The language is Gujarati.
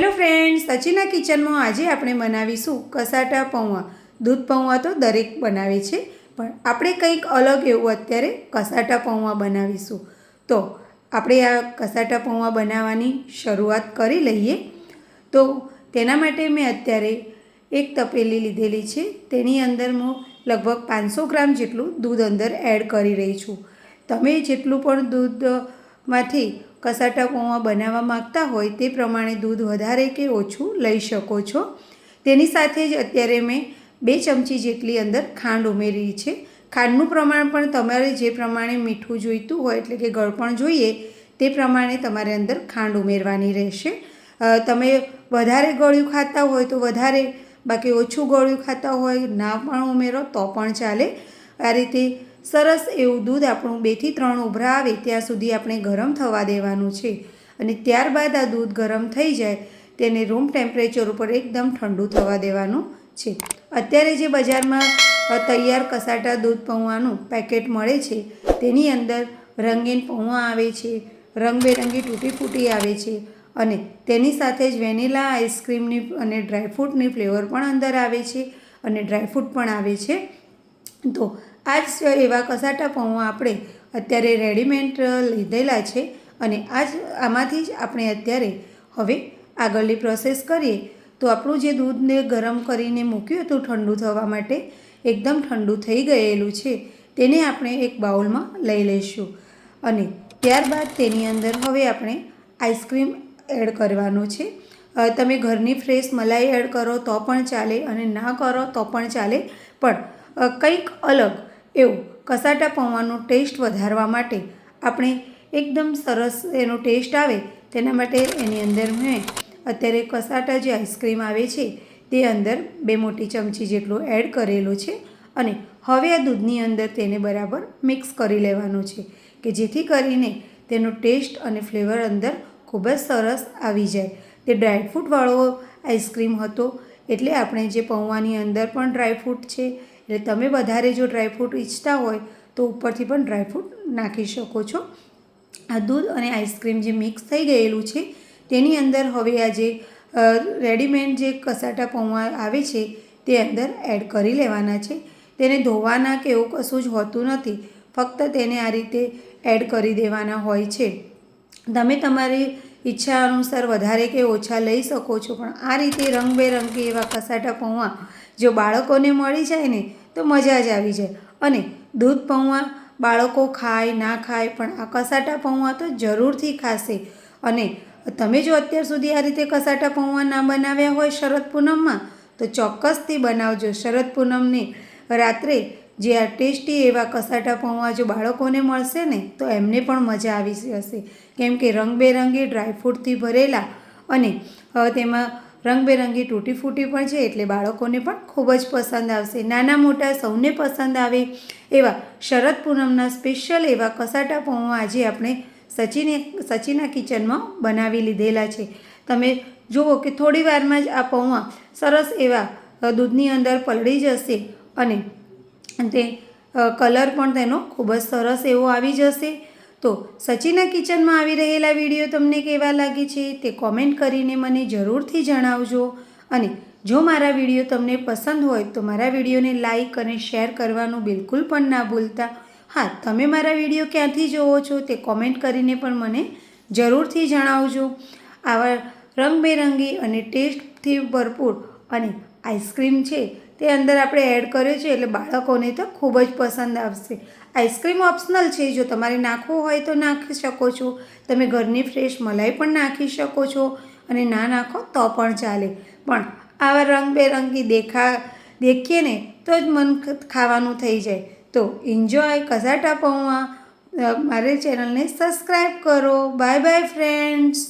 હેલો ફ્રેન્ડ્સ, સચિના કિચનમાં આજે આપણે બનાવીશું કસાટા પૌવા. દૂધ પૌવા તો દરેક બનાવે છે, પણ આપણે કંઈક અલગ એવું અત્યારે કસાટા પૌવા બનાવીશું. તો આપણે આ કસાટા પૌવા બનાવવાની શરૂઆત કરી લઈએ. તો તેના માટે મેં અત્યારે એક તપેલી લીધેલી છે, તેની અંદર હું લગભગ પાંચસો ગ્રામ જેટલું દૂધ અંદર એડ કરી રહી છું. તમે જેટલું પણ દૂધમાંથી કસાટા પૌવા બનાવવા માગતા હોય તે પ્રમાણે દૂધ વધારે કે ઓછું લઈ શકો છો. તેની સાથે જ અત્યારે મેં બે ચમચી જેટલી અંદર ખાંડ ઉમેરી છે. ખાંડનું પ્રમાણ પણ તમારે જે પ્રમાણે મીઠું જોઈતું હોય એટલે કે ગળપણ જોઈએ તે પ્રમાણે તમારે અંદર ખાંડ ઉમેરવાની રહેશે. તમે વધારે ગળ્યું ખાતા હોય તો વધારે, બાકી ઓછું ગળ્યું ખાતા હોય, ના પણ ઉમેરો તો પણ ચાલે. આ રીતે સરસ એવું દૂધ આપણું બેથી ત્રણ ઉભરા આવે ત્યાં સુધી આપણે ગરમ થવા દેવાનું છે. અને ત્યારબાદ આ દૂધ ગરમ થઈ જાય તેને રૂમ ટેમ્પરેચર ઉપર એકદમ ઠંડુ થવા દેવાનું છે. અત્યારે જે બજારમાં તૈયાર કસાટા દૂધ પૌવાનું પેકેટ મળે છે, તેની અંદર રંગીન પૌવા આવે છે, રંગબેરંગી તૂટી ફૂટી આવે છે અને તેની સાથે જ વેનીલા આઈસ્ક્રીમની અને ડ્રાયફ્રૂટની ફ્લેવર પણ અંદર આવે છે અને ડ્રાયફ્રૂટ પણ આવે છે. તો આ જ એવા કસાટા પૌવા આપણે અત્યારે રેડીમેડ લીધેલા છે અને આ જ આમાંથી જ આપણે અત્યારે હવે આગળની પ્રોસેસ કરીએ. તો આપણું જે દૂધને ગરમ કરીને મૂક્યું હતું ઠંડુ થવા માટે, એકદમ ઠંડુ થઈ ગયેલું છે, તેને આપણે એક બાઉલમાં લઈ લઈશું. અને ત્યારબાદ તેની અંદર હવે આપણે આઈસ્ક્રીમ એડ કરવાનું છે. તમે ઘરની ફ્રેશ મલાઈ એડ કરો તો પણ ચાલે અને ના કરો તો પણ ચાલે. પણ કંઈક અલગ એવું, કસાટા પૌવાનો ટેસ્ટ વધારવા માટે આપણે એકદમ સરસ એનો ટેસ્ટ આવે તેના માટે એની અંદર મેં અત્યારે કસાટા જે આઈસ્ક્રીમ આવે છે તે અંદર બે મોટી ચમચી જેટલો એડ કરેલો છે અને હવે આ દૂધની અંદર તેને બરાબર મિક્સ કરી લેવાનું છે કે જેથી કરીને તેનો ટેસ્ટ અને ફ્લેવર અંદર ખૂબ જ સરસ આવી જાય. તે ડ્રાયફ્રૂટવાળો આઈસ્ક્રીમ હતો એટલે આપણે જે પૌવાની અંદર પણ ડ્રાયફ્રૂટ છે એટલે તમે વધારે જો ડ્રાયફ્રૂટ ઈચ્છતા હોય તો ઉપરથી પણ ડ્રાયફ્રૂટ નાખી શકો છો. આ દૂધ અને આઈસ્ક્રીમ જે મિક્સ થઈ ગયેલું છે, તેની અંદર હવે આ જે રેડીમેડ જે કસાટા પૌવા આવે છે, તે અંદર એડ કરી લેવાના છે. તેને ધોવાના કે એવું કશું જ હોતું નથી, ફક્ત તેને આ રીતે એડ કરી દેવાના હોય છે. તમે તમારી ઈચ્છા અનુસાર વધારે કે ઓછા લઈ શકો છો, પણ આ રીતે રંગબેરંગી એવા કસાટા પૌવા જો બાળકોને મળી જાય ને તો મજા જ આવી જાય. અને દૂધ પૌવા બાળકો ખાય, ના ખાય, પણ આ કસાટા પૌવા તો જરૂરથી ખાશે. અને તમે જો અત્યાર સુધી આ રીતે કસાટા પૌવા ના બનાવ્યા હોય શરદ પૂનમમાં, તો ચોક્કસથી બનાવજો. શરદ પૂનમની રાત્રે જે આ ટેસ્ટી એવા કસાટા પૌવા જો બાળકોને મળશે ને, તો એમને પણ મજા આવી જશે કેમ કે રંગબેરંગી ડ્રાયફ્રૂટથી ભરેલા અને તેમાં રંગબેરંગી તૂટી ફૂટી પણ છે એટલે બાળકોને પણ ખૂબ જ પસંદ આવશે. નાના મોટા સૌને પસંદ આવે એવા શરદ પૂનમના સ્પેશિયલ એવા કસાટા પૌવા આજે આપણે સચિને, સચિના કિચનમાં બનાવી લીધેલા છે. તમે જુઓ કે થોડી વારમાં જ આ પૌવા સરસ એવા દૂધની અંદર પલળી જશે અને તે કલર પણ તેનો ખૂબ જ સરસ એવો આવી જશે. તો સચિના કિચનમાં આવી રહેલા વીડિયો તમને કેવા લાગે છે તે કોમેન્ટ કરીને મને જરૂરથી જણાવજો. અને જો મારા વીડિયો તમને પસંદ હોય તો મારા વિડીયોને લાઇક અને શેર કરવાનું બિલકુલ પણ ના ભૂલતા. હા, તમે મારા વીડિયો ક્યાંથી જોવો છો તે કોમેન્ટ કરીને પણ મને જરૂરથી જણાવજો. આવા રંગબેરંગી અને ટેસ્ટથી ભરપૂર અને આઈસ્ક્રીમ છે તે અંદર આપણે એડ કર્યો છે એટલે બાળકોને તો ખૂબ જ પસંદ આવશે. આઈસ્ક્રીમ ઓપ્શનલ છે, જો તમારે નાખવું હોય તો નાખી શકો છો. તમે ઘરની ફ્રેશ મલાઈ પણ નાખી શકો છો અને ના નાખો તો પણ ચાલે. પણ આવા રંગબેરંગી દેખા, દેખીએ ને તો જ મન ખાવાનું થઈ જાય. તો એન્જોય કસાટા પૌવા. મારી ચેનલને સબસ્ક્રાઈબ કરો. Bye bye friends